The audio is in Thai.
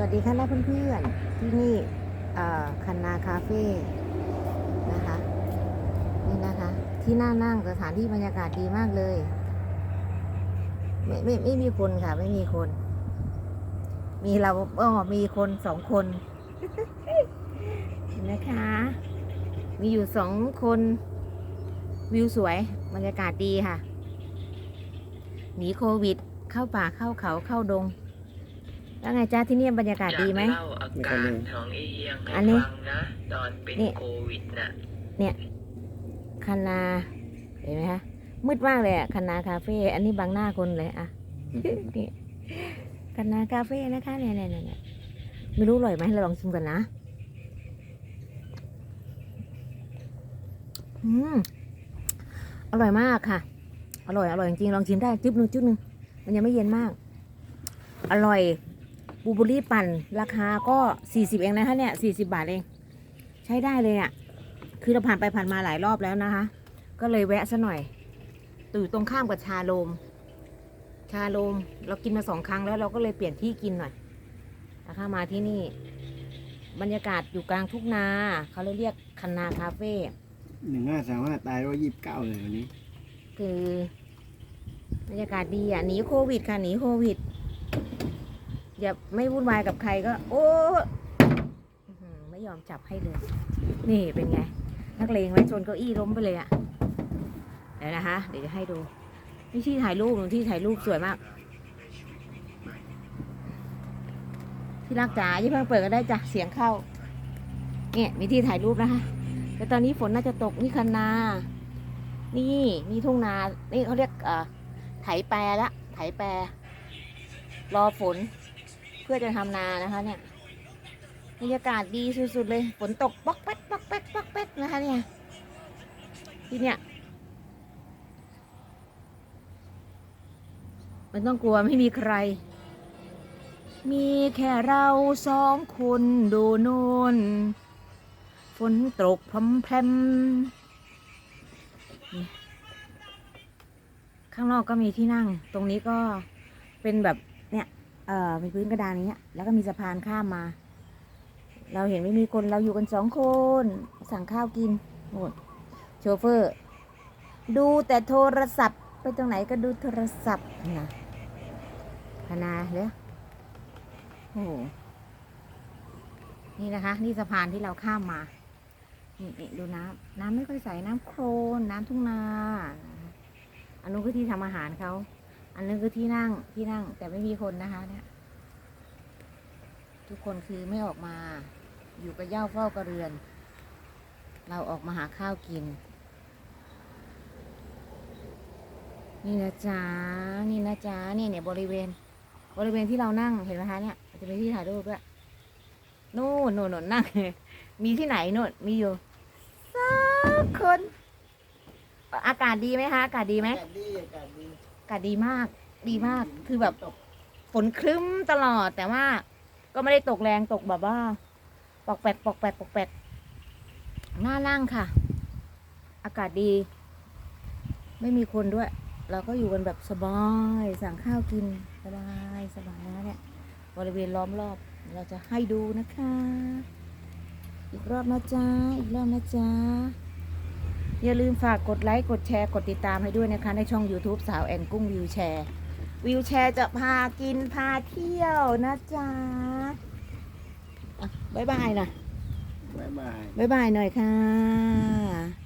วัสดีค่ะนะเพื่อนๆ ที่นี่คันนาคาเฟ่นะคะนี่นะคะ ที่น่านั่งสถานที่บรรยากาศดีมากเลย ไม่ไม่ไม่มีคนค่ะ ไม่มีคน มีเราอ๋อมีคนสองคนนะคะ มีอยู่สองคน วิวสวยบรรยากาศดีค่ะหนีโควิด เข้าป่าเข้าเขาเข้าดง แล้วไงจ้าที่นี่บรรยากาศดีไหม อยากเล่าอาการของไอ้เฮียงอัให้นนี้ฟังนะตอนเป็นนี่ โควิดน่ะคันนาเห็นไหมคะมืดมากเลยอะคันนาคาเฟ่อันนี้บังหน้าคนเลยอะนี่คันนาคาเฟ่นะคะเนี่ยเนี่ยเนี่ยเนี่ยไม่รู้อร่อยไหมเราลองชิมกันนะอืมอร่อยมากค่ะ อร่อยอร่อยจริงๆลองชิมได้จุ๊บหนึ่งจุ๊บหนึ่งมันยังไม่เย็นมาก อร่อย บูเบอรี่ปั่น ราคาก็สี่สิบเองนะคะเนี่ยสี่สิบาทเอง ใช้ได้เลยอะ คือเราผ่านไปผ่านมาหลายรอบแล้วนะคะ ก็เลยแวะซะหน่อยอยู่ตรงข้ามกับชาโลม ชาโลมเรากินมาสองครั้งแล้วเราก็เลยเปลี่ยนที่กินหน่อยนะคะมาที่นี่ บรรยากาศอยู่กลางทุ่งนา เขาเลยเรียกคันนาคาเฟ่หนึ่งห้าสามห้าตายร้อยยี่สิบเก้าเลยวันนี้ คือบรรยากาศดีอะหนีโควิดค่ะหนีโควิด อย่าไม่วุ่นวายกับใครก็ โอ้ไม่ยอมจับให้เลย นี่เป็นไง นักเลงไว้ชนเก้าอี้ล้มไปเลยอะเดี๋ยวนะคะ เดี๋ยวจะให้ดูนี่ที่ถ่ายรูปที่ถ่ายรูปสวยมาก ที่รักจ๋าอย่เพิ่งเปิดก็ได้จ้ะเสียงเข้า เนี่ยมีที่ถ่ายรูปนะคะแต่ตอนนี้ฝนน่าจะตกนี่คันนา นี่นี่ทุ่งนา นี่เขาเรียกเอ่อไถแปรละไถแปรรอฝน เพื่อจะทำนานะคะเนี่ยบรรยากาศดีสุดๆเลยฝนตกป๊อกแป๊กป๊อกแป๊กป๊อกแป๊กนะคะเนี่ยที่เนี่ยมันต้องกลัวไม่มีใคร มีแค่เราสองคนดูโนนฝนตกพรำแพรมข้างนอกก็มีที่นั่ง ตรงนี้ก็เป็นแบบ เนี่ยเอ่อมีพื้นกระดานอย่างเงี้ย แล้วก็มีสะพานข้ามมา เราเห็นไม่มีคนเราอยู่กันสองคน สั่งข้าวกินโหมดโชเฟอร์ ดูแต่โทรศัพท์ ไปตรงไหนก็ดูโทรศัพท์นะพนาเลยโอ้โหนี่นะคะ นี่สะพานที่เราข้ามมานี่ดูน้ำน้ำไม่ค่อยใสน้ำโครนน้ำทุ่งนาอันนู้นคือที่ทำอาหารเขา อันนั้นคือที่นั่งที่นั่ง แต่ไม่มีคนนะคะเนี่ยทุกคนคือไม่ออกมา อยู่กับเย่าเฝ้ากระเรือน เราออกมาหาข้าวกิน นี่นะจ๊ะนี่นะจ๊ะนี่เนี่ยบริเวณ บริเวณที่เรานั่งเห็นไหมคะเนี่ยจะเป็นที่ถ่ายรูปด้วยนู่นนู่นนู่นนั่งมีที่ไหนนู่นมีอยู่สักคน อากาศดีไหมคะ อากาศดีไหมอากาศดีอากาศดี กาศดีมาก ดีมาก คือแบบฝนครึ้มตลอด แต่ว่า ก็ไม่ได้ตกแรงตกแบบว่า ปอกแปดปอกแปดปอกแปดน่านั่งค่ะ อากาศดี ไม่มีคนด้วย เราก็อยู่กันแบบสบาย สั่งข้าวกินสบายสบายนะเนี่ย บริเวณล้อมรอบ เราจะให้ดูนะคะ อีกรอบนะจ๊ะ อีกรอบนะจ๊ะ อย่าลืมฝากกดไลค์ กดแชร์ กดติดตามให้ด้วยนะคะ ในช่อง YouTube สาวแอนกุ้งวิวแชร์ วิวแชร์จะพากินพาเที่ยวนะจ๊ะอะบ๊ายบายนะ บ๊ายบาย บ๊ายบายหน่อยค่ะ